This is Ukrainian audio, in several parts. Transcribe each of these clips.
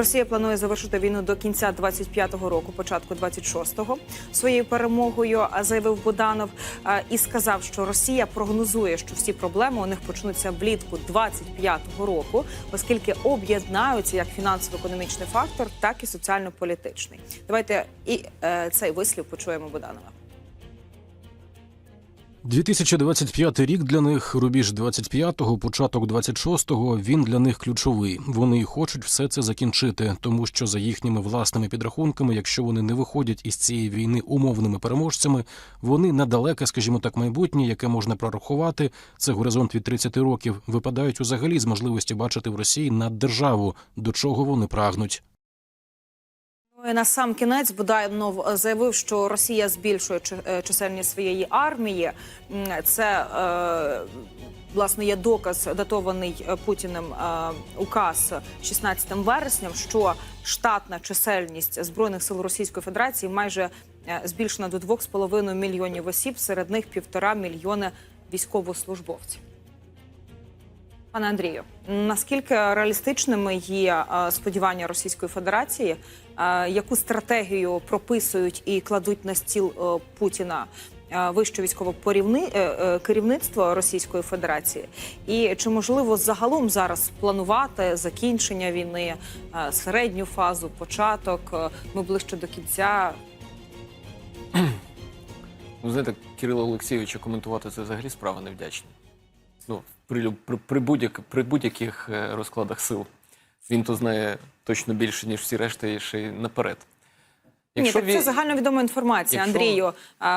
Росія планує завершити війну до кінця 25-го року, початку 26-го. Своєю перемогою заявив Буданов і сказав, що Росія прогнозує, що всі проблеми у них почнуться влітку 25-го року, оскільки об'єднаються як фінансово-економічний фактор, так і соціально-політичний. Давайте і е, цей вислів почуємо Буданова. 2025 рік для них рубіж 25-го, початок 26-го, Він для них ключовий. Вони хочуть все це закінчити, тому що за їхніми власними підрахунками, якщо вони не виходять із цієї війни умовними переможцями, вони на далеке, скажімо так, майбутнє, яке можна прорахувати, це горизонт від 30 років, випадають узагалі з можливості бачити в Росії наддержаву, до чого вони прагнуть. Ну на сам кінець Буданов заявив, що Росія збільшує е, чисельність своєї армії. Це е, власне є доказ, датований е, Путіним указ 16 вересням, що штатна чисельність збройних сил Російської Федерації майже збільшена до 2,5 мільйонів осіб, серед них півтора мільйони військовослужбовців. Пане Андрію, наскільки реалістичними є е, сподівання Російської Федерації, е, яку стратегію прописують і кладуть на стіл е, Путіна вище військове керівництво Російської Федерації? І чи можливо загалом зараз планувати закінчення війни, середню фазу, початок? Ми ближче до кінця. Ну, знаєте, Кирила Олексійовича коментувати це взагалі справа невдячна. Ну, при, при, при, будь-як, при будь-яких е, розкладах сил. Він то знає точно більше, ніж всі решта, і ще й наперед. Ні, так це загальновідома інформація. Якщо- Андрію,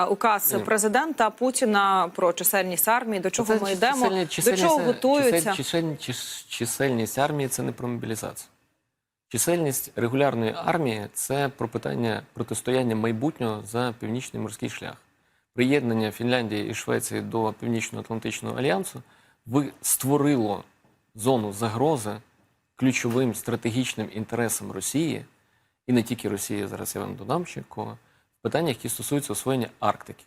указ Ні. президента Путіна про чисельність армії, до чого Це ми йдемо, чисельні- до чого готуються. чисельні- чисельні- чисельність армії це не про мобілізацію. Чисельність регулярної армії це про питання протистояння майбутнього за північний морський шлях. Приєднання Фінляндії і Швеції до Північно-Атлантичного альянсу створило зону загрози ключовим стратегічним інтересам Росії, і не тільки Росії, зараз я вам додам ще кого, в питаннях, які стосуються освоєння Арктики.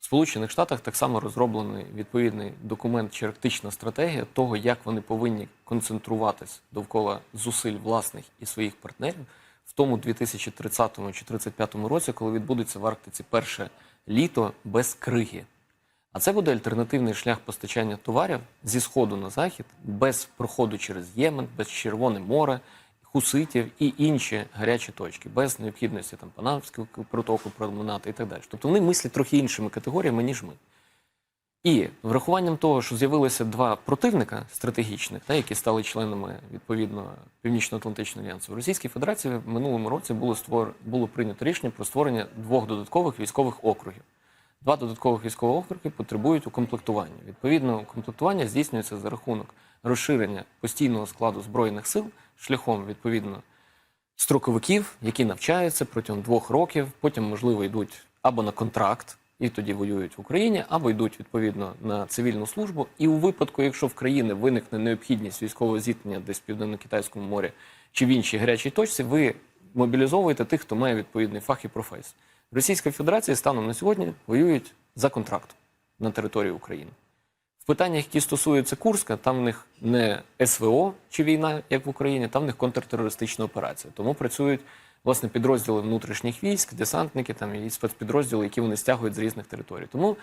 В Сполучених Штатах так само розроблений відповідний документ чи арктична стратегія того, як вони повинні концентруватись довкола зусиль власних і своїх партнерів в тому 2030 чи 2035 році, коли відбудеться в Арктиці перше літо без криги. А це буде альтернативний шлях постачання товарів зі сходу на захід, без проходу через Ємен, без Червоне море, хуситів і інші гарячі точки, без необхідності там Панамського протоку проминати і так далі. Тобто вони мислять трохи іншими категоріями, ніж ми. І врахуванням того, що з'явилися два противника стратегічних, та, які стали членами відповідно Північно-Атлантичного альянсу, в Російській Федерації в минулому році було створ... було прийнято рішення про створення двох додаткових військових округів. Два додаткових військових округи потребують укомплектування. Відповідно, укомплектування здійснюється за рахунок розширення постійного складу збройних сил шляхом відповідно строковиків, які навчаються протягом двох років, потім, можливо, йдуть або на контракт і тоді воюють в Україні, або йдуть відповідно на цивільну службу. І у випадку, якщо в країни виникне необхідність військового зіткнення десь в південно-китайському морі чи в іншій гарячій точці, ви мобілізовуєте тих, хто має відповідний фах і професію. Російська Федерація станом на сьогодні воюють за контрактом на території України. В питаннях, які стосуються Курська, там в них не СВО чи війна, як в Україні, там в них контртерористична операція. Тому працюють власне підрозділи внутрішніх військ, десантники там і спецпідрозділи, які вони стягують з різних територій. Тому,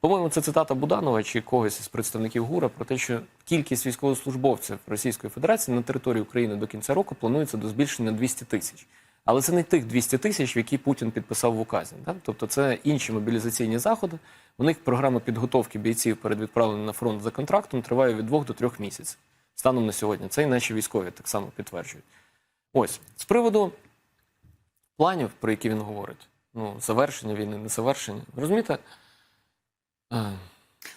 по-моєму, це цитата Буданова чи когось із представників ГУРа про те, що кількість військовослужбовців Російської Федерації на території України до кінця року планується до збільшення на 200 тисяч. Але це не тих 200 тисяч, які Путін підписав в указі. Да? Тобто це інші мобілізаційні заходи. У них програма підготовки бійців перед відправленням на фронт за контрактом триває від двох до трьох місяців. Станом на сьогодні. Це і наші військові так само підтверджують. Ось з приводу планів, про які він говорить. Ну, завершення війни, не завершення. Розумієте?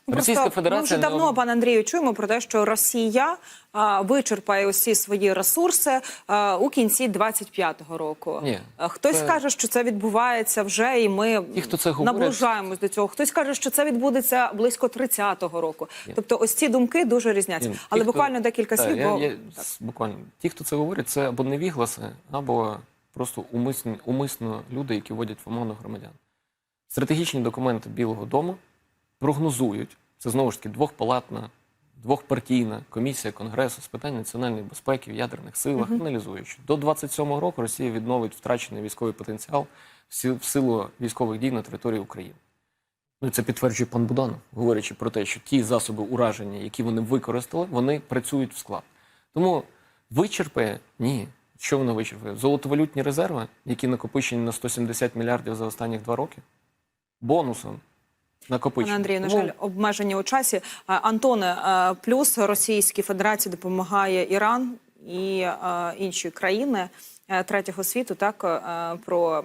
Ну, Російська просто Федерація Ми вже давно, об- пане Андрію, чуємо про те, що Росія а, вичерпає усі свої ресурси а, у кінці 25-го року. Ні, Хтось це- каже, що це відбувається вже, і ми Ті, хто це наближаємось до цього. Хтось каже, що це відбудеться близько 30-го року. Ні. Тобто, ось ці думки дуже різняться. Ні, ті, Але хто- буквально декілька слів. я- бо... я- с- буквально. Ті, хто це говорить, це або невігласи, або просто умисно, умисно люди, які вводять в оману громадян. Стратегічні документи Білого Дому прогнозують, це знову ж таки двохпалатна двохпартійна комісія Конгресу з питань національної безпеки в ядерних силах аналізує, що до 27-го року Росія відновить втрачений військовий потенціал в силу військових дій на території України. Ну, це підтверджує пан Буданов, говорячи про те, що ті засоби ураження, які вони використали, вони працюють в склад. Тому вичерпає ні. Що воно вичерпає? Золотовалютні резерви, які накопичені на 170 мільярдів за останні два роки, бонусом накопичені. Пане Андрію, на жаль, обмеження у часі. Антоне, е, плюс Російській Федерації допомагає Іран і е, інші країни е, третього світу. Так е, про,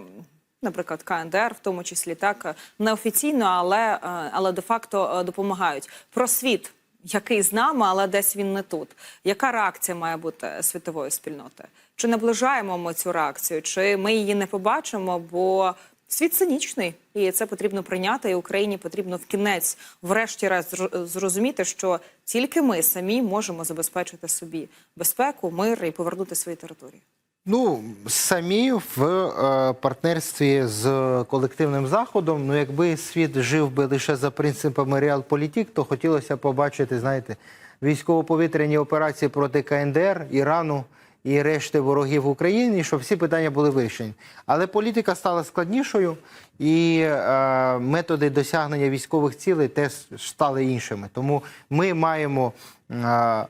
наприклад, КНДР, в тому числі так е, неофіційно, але, е, але де факто е, допомагають. Про світ, який з нами, але десь він не тут. Яка реакція має бути світової спільноти? Чи наближаємо ми цю реакцію, чи ми її не побачимо? Бо Світ цинічний, і це потрібно прийняти. І Україні потрібно в кінець, врешті-решт, зр- зрозуміти, що тільки ми самі можемо забезпечити собі безпеку, мир і повернути свої території. Ну, самі в е, партнерстві з колективним заходом. Ну, якби світ жив би лише за принципами реалполітік, то хотілося побачити, знаєте, військово-повітряні операції проти КНДР, Ірану і решти ворогів України, щоб всі питання були вирішені. Але політика стала складнішою, і е, методи досягнення військових цілей теж стали іншими. Тому ми маємо. Е,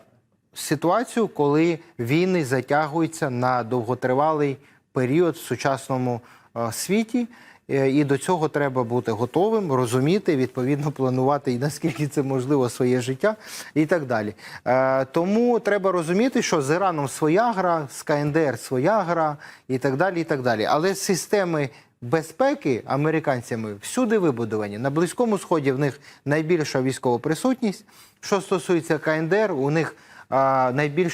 ситуацію, коли війни затягуються на довготривалий період в сучасному е, світі. Е, І до цього треба бути готовим, розуміти, відповідно планувати і наскільки це можливо своє життя і так далі. Е, Тому треба розуміти, що з Іраном своя гра, з КНДР своя гра і так далі. і так далі. Але системи безпеки американцями всюди вибудовані. На Близькому Сході в них найбільша військова присутність. Що стосується КНДР, у них найбільше